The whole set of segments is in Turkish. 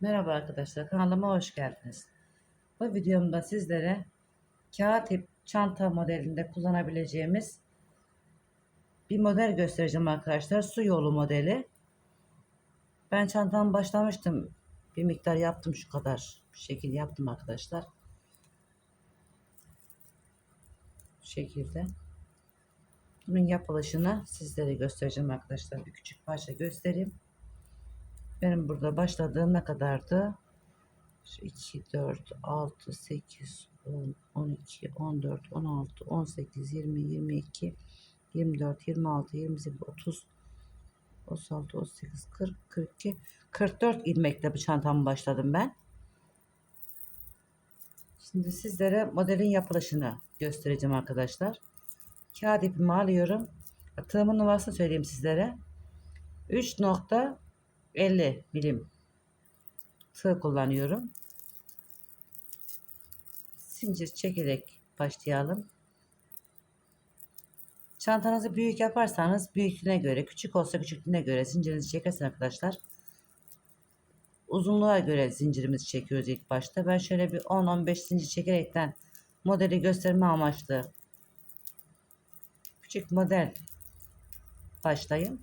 Merhaba arkadaşlar kanalıma hoş geldiniz. Bu videomda sizlere kağıt ip çanta modelinde kullanabileceğimiz bir model göstereceğim arkadaşlar. Su yolu modeli. Ben çantamı başlamıştım. Bir miktar yaptım şu kadar. Şekil yaptım arkadaşlar. Bu şekilde. Bunun yapılışını sizlere göstereceğim arkadaşlar. Bir küçük parça göstereyim. Benim burada başladığım ne kadardı? 2, 4, 6, 8, 10, 12, 14, 16, 18, 20, 22, 24, 26, 28, 30, 36, 38, 40, 42, 44 ilmekle bu çantamı başladım ben. Şimdi sizlere modelin yapılışını göstereceğim arkadaşlar. Kağıt ipimi alıyorum. Tığımın numarasını söyleyeyim sizlere. 3 nokta 50 milim tığ kullanıyorum. Zincir çekerek başlayalım. Çantanızı büyük yaparsanız büyüklüğüne göre, küçük olsa küçüklüğüne göre zincirinizi çekersin arkadaşlar. Uzunluğa göre zincirimizi çekiyoruz ilk başta. Ben şöyle bir 10-15 zincir çekerekten modeli gösterme amaçlı küçük model başlayayım.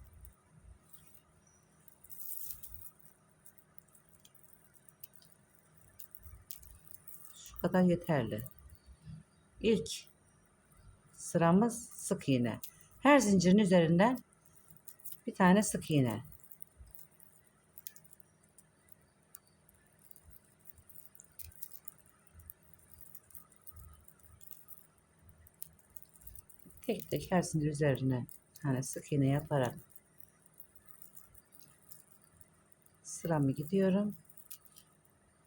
Kadar yeterli. İlk sıramız sık iğne. Her zincirin üzerinden bir tane sık iğne. Tek tek her zincir üzerine tane sık iğne yaparak sıramı gidiyorum.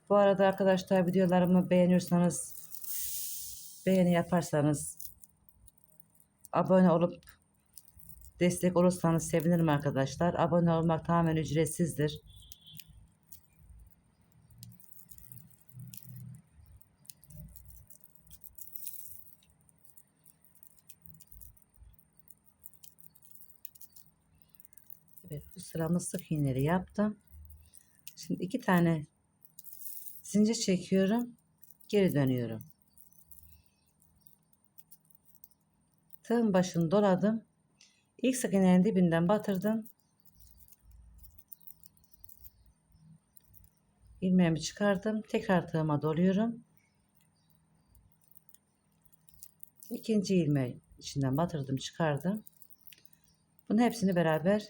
Bu arada arkadaşlar videolarımı beğeniyorsanız beğeni yaparsanız abone olup destek olursanız sevinirim arkadaşlar. Abone olmak tamamen ücretsizdir. Evet bu sıramı sık iğneleri yaptım. Şimdi iki tane zincir çekiyorum. Geri dönüyorum. Tığın başını doladım. İlk sık iğnenin dibinden batırdım. ilmeğimi çıkardım. Tekrar tığıma doluyorum. İkinci ilmeği içinden batırdım, çıkardım. Bunun hepsini beraber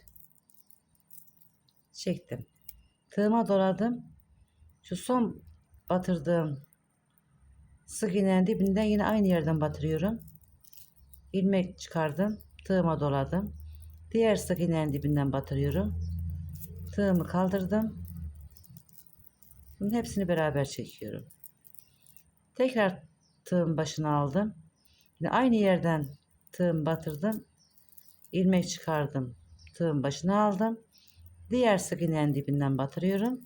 çektim. Tığıma doladım. Şu son batırdığım sık iğnenin dibinden yine aynı yerden batırıyorum. ilmek çıkardım. Tığıma doladım. Diğer sık iğnenin dibinden batırıyorum. Tığımı kaldırdım. Bunun hepsini beraber çekiyorum. Tekrar tığın başına aldım. Yine aynı yerden tığım batırdım. ilmek çıkardım. Tığın başına aldım. Diğer sık iğnenin dibinden batırıyorum.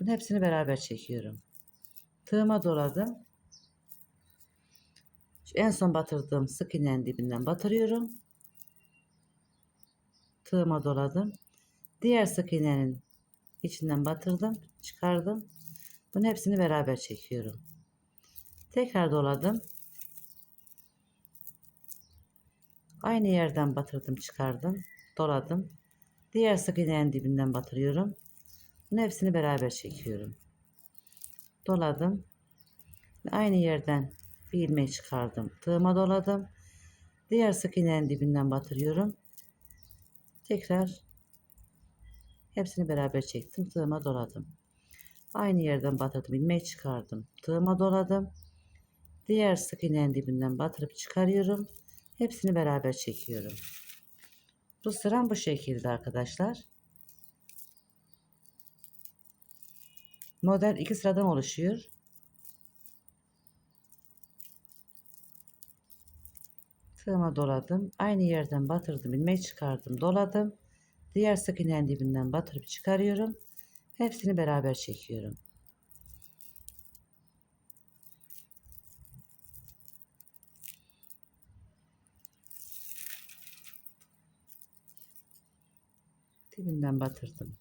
Bunun hepsini beraber çekiyorum. Tığıma doladım. Şu en son batırdığım sık iğnenin dibinden batırıyorum. Tığıma doladım. Diğer sık iğnenin içinden batırdım, çıkardım. Bunun hepsini beraber çekiyorum. Tekrar doladım. Aynı yerden batırdım, çıkardım, doladım. Diğer sık iğnenin dibinden batırıyorum. Bunun hepsini beraber çekiyorum. Doladım. Aynı yerden bir ilmeği çıkardım. Tığıma doladım. Diğer sık iğnenin dibinden batırıyorum. Tekrar hepsini beraber çektim. Tığıma doladım. Aynı yerden batırdım. ilmeği çıkardım. Tığıma doladım. Diğer sık iğnenin dibinden batırıp çıkarıyorum. Hepsini beraber çekiyorum. Bu sıram bu şekilde arkadaşlar. Model iki sıradan oluşuyor. Tığıma doladım. Aynı yerden batırdım. ilmeği çıkardım. Doladım. Diğer sık iğnenin dibinden batırıp çıkarıyorum. Hepsini beraber çekiyorum. dibinden batırdım.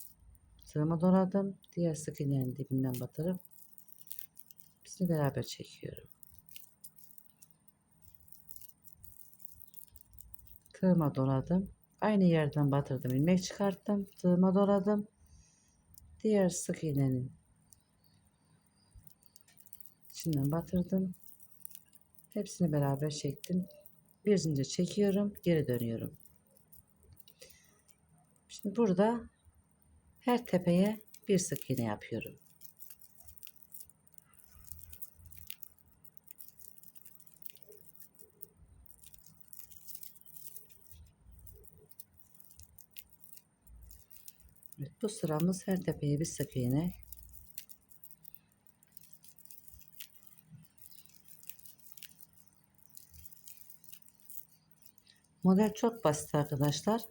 Tığıma doladım. Diğer sık iğnenin dibinden batırıp hepsini beraber çekiyorum. Tığıma doladım. Aynı yerden batırdım. ilmek çıkarttım. Tığıma doladım. Diğer sık iğnenin içinden batırdım. Hepsini beraber çektim. Bir zincir çekiyorum. Geri dönüyorum. Şimdi burada her tepeye bir sık iğne yapıyorum. Evet, bu sıramız her tepeye bir sık iğne. Model çok basit arkadaşlar.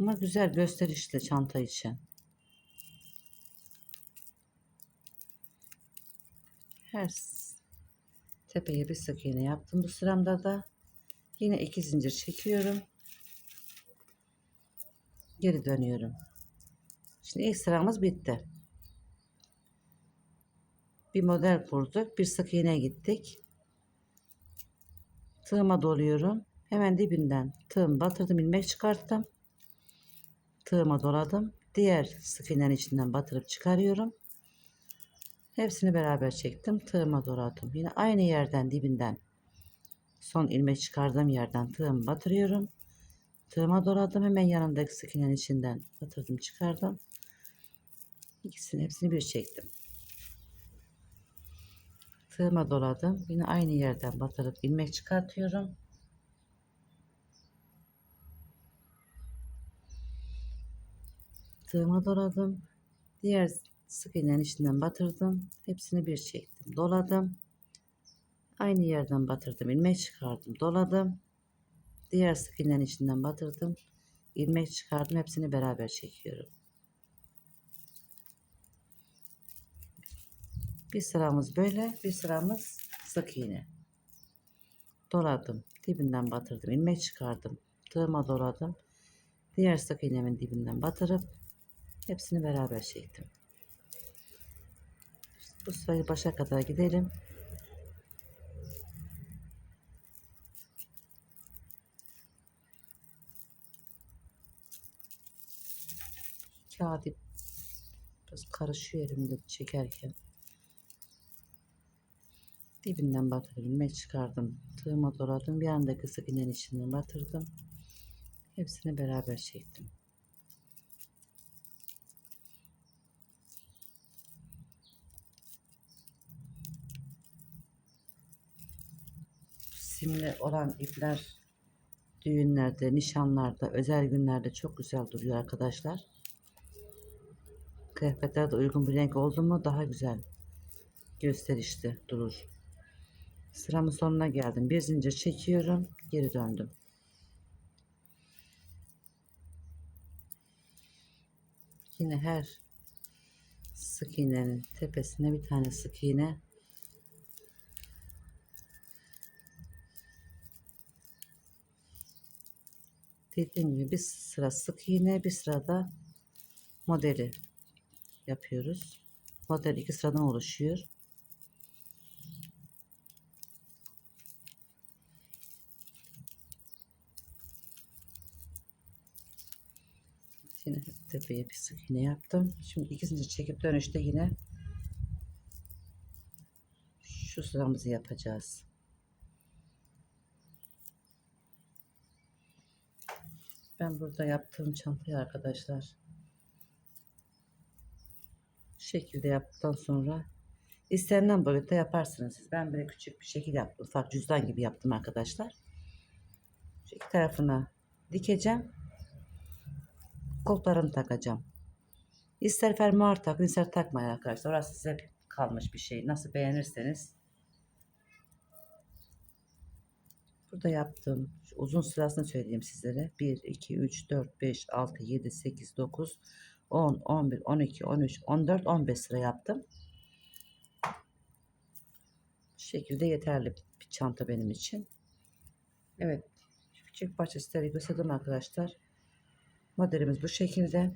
Ama güzel gösterişli çanta için. Her tepeye bir sık iğne yaptım. Bu sıramda da yine iki zincir çekiyorum. Geri dönüyorum. Şimdi ilk sıramız bitti. Bir model kurduk. Bir sık iğne gittik. Tığıma doluyorum. Hemen dibinden tığım batırdım ilmek çıkarttım. Tığıma doladım. Diğer sık iğnenin içinden batırıp çıkarıyorum. Hepsini beraber çektim. Tığıma doladım. Yine aynı yerden dibinden son ilmek çıkardığım yerden tığımı batırıyorum. Tığıma doladım. Hemen yanındaki sık içinden batırdım çıkardım. İkisini hepsini bir çektim. Tığıma doladım. Yine aynı yerden batırıp ilmek çıkartıyorum. Tığıma doladım. Diğer sık iğnenin içinden batırdım. Hepsini bir çektim. Doladım. Aynı yerden batırdım. ilmek çıkardım. Doladım. Diğer sık iğnenin içinden batırdım. ilmek çıkardım. Hepsini beraber çekiyorum. Bir sıramız böyle, bir sıramız sık iğne. Doladım, dibinden batırdım, ilmek çıkardım, tığıma doladım. Diğer sık iğnemin dibinden batırıp hepsini beraber çektim. Bu sırayı başa kadar gidelim. Kağıdı biraz karışıyor elimde çekerken. Dibinden batırdım, ilmek çıkardım. Tığıma doladım. Bir andaki sık iğnenin içinden batırdım. Hepsini beraber çektim. Simli olan ipler düğünlerde, nişanlarda, özel günlerde çok güzel duruyor arkadaşlar. Kıyafetlerde uygun bir renk oldu mu daha güzel gösterişli durur. Sıramın sonuna geldim. Bir zincir çekiyorum. Geri döndüm. Yine her sık iğnenin tepesine bir tane sık iğne dediğim gibi bir sıra sık iğne bir sırada modeli yapıyoruz. Model iki sıradan oluşuyor. Yine tepeye bir sık iğne yaptım. Şimdi iki zincir çekip dönüşte yine şu sıramızı yapacağız. Ben burada yaptığım çantayı arkadaşlar şu şekilde yaptıktan sonra istenilen boyutta yaparsınız siz. Ben böyle küçük bir şekil yaptım. Ufak cüzdan gibi yaptım arkadaşlar. Şu iki tarafına dikeceğim. Kollarını takacağım. İster fermuar takın ister takmayın arkadaşlar. Orası size kalmış bir şey. Nasıl beğenirseniz. Burada yaptığım uzun sırasını söyleyeyim sizlere. 1, 2, 3, 4, 5, 6, 7, 8, 9, 10, 11, 12, 13, 14, 15 sıra yaptım. Bu şekilde yeterli bir çanta benim için. Evet. Küçük parça sizlere gösterdim arkadaşlar. Modelimiz bu şekilde.